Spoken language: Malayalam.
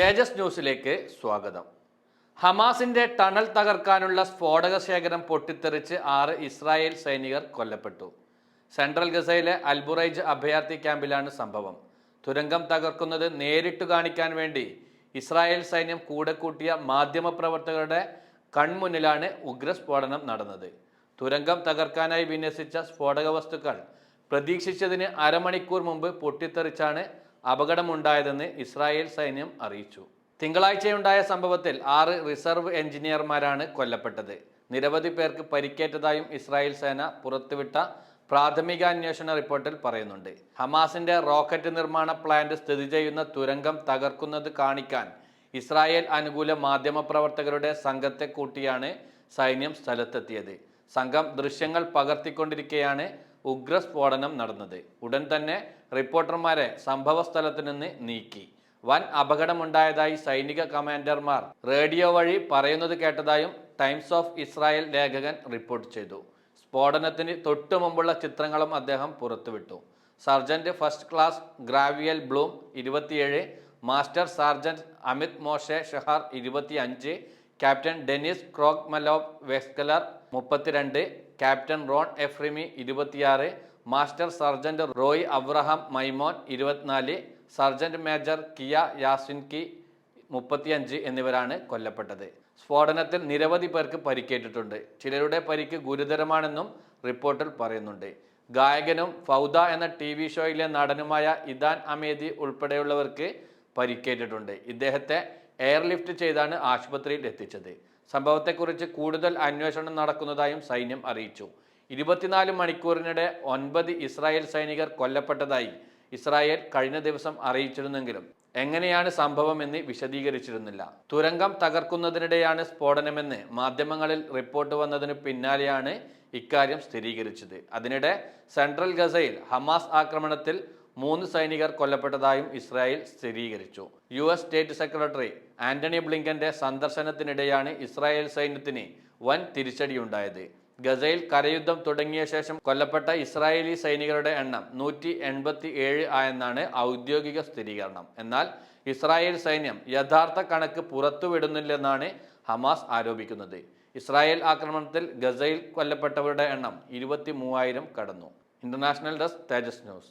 തേജസ് ന്യൂസിലേക്ക് സ്വാഗതം. ഹമാസിന്റെ ടണൽ തകർക്കാനുള്ള സ്ഫോടക ശേഖരം പൊട്ടിത്തെറിച്ച് ആറ് ഇസ്രായേൽ സൈനികർ കൊല്ലപ്പെട്ടു. സെൻട്രൽ ഗസയിലെ അൽബുറൈജ് അഭയാർത്ഥി ക്യാമ്പിലാണ് സംഭവം. തുരങ്കം തകർക്കുന്നത് നേരിട്ട് കാണിക്കാൻ വേണ്ടി ഇസ്രായേൽ സൈന്യം കൂടെ കൂട്ടിയ മാധ്യമപ്രവർത്തകരുടെ കൺമുന്നിലാണ് ഉഗ്രസ്ഫോടനം നടന്നത്. തുരങ്കം തകർക്കാനായി വിന്യസിച്ച സ്ഫോടക വസ്തുക്കൾ പ്രതീക്ഷിച്ചതിന് അരമണിക്കൂർ മുമ്പ് പൊട്ടിത്തെറിച്ചാണ് അപകടമുണ്ടായതെന്ന് ഇസ്രായേൽ സൈന്യം അറിയിച്ചു. തിങ്കളാഴ്ചയുണ്ടായ സംഭവത്തിൽ ആറ് റിസർവ് എഞ്ചിനീയർമാരാണ് കൊല്ലപ്പെട്ടത്. നിരവധി പേർക്ക് പരിക്കേറ്റതായും ഇസ്രായേൽ സേന പുറത്തുവിട്ട പ്രാഥമിക അന്വേഷണ റിപ്പോർട്ടിൽ പറയുന്നുണ്ട്. ഹമാസിന്റെ റോക്കറ്റ് നിർമ്മാണ പ്ലാന്റ് സ്ഥിതി ചെയ്യുന്ന തുരങ്കം തകർക്കുന്നത് കാണിക്കാൻ ഇസ്രായേൽ അനുകൂല മാധ്യമപ്രവർത്തകരുടെ സംഘത്തെ കൂട്ടിയാണ് സൈന്യം സ്ഥലത്തെത്തിയത്. സംഘം ദൃശ്യങ്ങൾ പകർത്തിക്കൊണ്ടിരിക്കെയാണ് ഉഗ്രസ്ഫോടനം നടന്നത്. ഉടൻ തന്നെ റിപ്പോർട്ടർമാരെ സംഭവ നിന്ന് നീക്കി. വൻ അപകടമുണ്ടായതായി സൈനിക കമാൻഡർമാർ റേഡിയോ വഴി പറയുന്നത് കേട്ടതായും ടൈംസ് ഓഫ് ഇസ്രായേൽ ലേഖകൻ റിപ്പോർട്ട് ചെയ്തു. സ്ഫോടനത്തിന് തൊട്ടു മുമ്പുള്ള ചിത്രങ്ങളും അദ്ദേഹം പുറത്തുവിട്ടു. Sergeant first class Gavriel Blum ഇരുപത്തിയേഴ് master sergeant Amit Moshe Shehar ഇരുപത്തി ക്യാപ്റ്റൻ ഡെനിസ് ക്രോഗ്മലോവ് വെസ്കലർ മുപ്പത്തിരണ്ട് ക്യാപ്റ്റൻ റോൺ എഫ്രിമി ഇരുപത്തിയാറ് master sergeant Roy Abraham Maimon ഇരുപത്തിനാല് സർജന്റ് മേജർ കിയ യാസിൻകി മുപ്പത്തിയഞ്ച് എന്നിവരാണ് കൊല്ലപ്പെട്ടത്. സ്ഫോടനത്തിൽ നിരവധി പേർക്ക് പരിക്കേറ്റിട്ടുണ്ട്. ചിലരുടെ പരിക്ക് ഗുരുതരമാണെന്നും റിപ്പോർട്ടിൽ പറയുന്നുണ്ട്. ഗായകനും ഫൗദ എന്ന ടി വി ഷോയിലെ നടനുമായ ഇദാൻ അമേദി ഉൾപ്പെടെയുള്ളവർക്ക് പരിക്കേറ്റിട്ടുണ്ട്. ഇദ്ദേഹത്തെ എയർലിഫ്റ്റ് ചെയ്താണ് ആശുപത്രിയിൽ എത്തിച്ചത്. സംഭവത്തെക്കുറിച്ച് കൂടുതൽ അന്വേഷണം നടക്കുന്നതായും സൈന്യം അറിയിച്ചു. ഇരുപത്തിനാല് മണിക്കൂറിനിടെ ഒൻപത് ഇസ്രായേൽ സൈനികർ കൊല്ലപ്പെട്ടതായി ഇസ്രായേൽ കഴിഞ്ഞ ദിവസം അറിയിച്ചിരുന്നെങ്കിലും എങ്ങനെയാണ് സംഭവമെന്ന് വിശദീകരിച്ചിരുന്നില്ല. തുരങ്കം തകർക്കുന്നതിനിടെയാണ് സ്ഫോടനമെന്ന് മാധ്യമങ്ങളിൽ റിപ്പോർട്ട് വന്നതിന് പിന്നാലെയാണ് ഇക്കാര്യം സ്ഥിരീകരിച്ചത്. അതിനിടെ സെൻട്രൽ ഗസയിൽ ഹമാസ് ആക്രമണത്തിൽ മൂന്ന് സൈനികർ കൊല്ലപ്പെട്ടതായും ഇസ്രായേൽ സ്ഥിരീകരിച്ചു. U S state secretary Antony ബ്ലിങ്കന്റെ സന്ദർശനത്തിനിടെയാണ് ഇസ്രായേൽ സൈന്യത്തിന് വൻ തിരിച്ചടിയുണ്ടായത്. ഗസയിൽ കരയുദ്ധം തുടങ്ങിയ ശേഷം കൊല്ലപ്പെട്ട ഇസ്രായേലി സൈനികരുടെ എണ്ണം നൂറ്റി എൺപത്തി ഏഴ് ആയെന്നാണ് ഔദ്യോഗിക സ്ഥിരീകരണം. എന്നാൽ ഇസ്രായേൽ സൈന്യം യഥാർത്ഥ കണക്ക് പുറത്തുവിടുന്നില്ലെന്നാണ് ഹമാസ് ആരോപിക്കുന്നത്. ഇസ്രായേൽ ആക്രമണത്തിൽ ഗസയിൽ കൊല്ലപ്പെട്ടവരുടെ എണ്ണം ഇരുപത്തി മൂവായിരം കടന്നു. International desk Tejas news.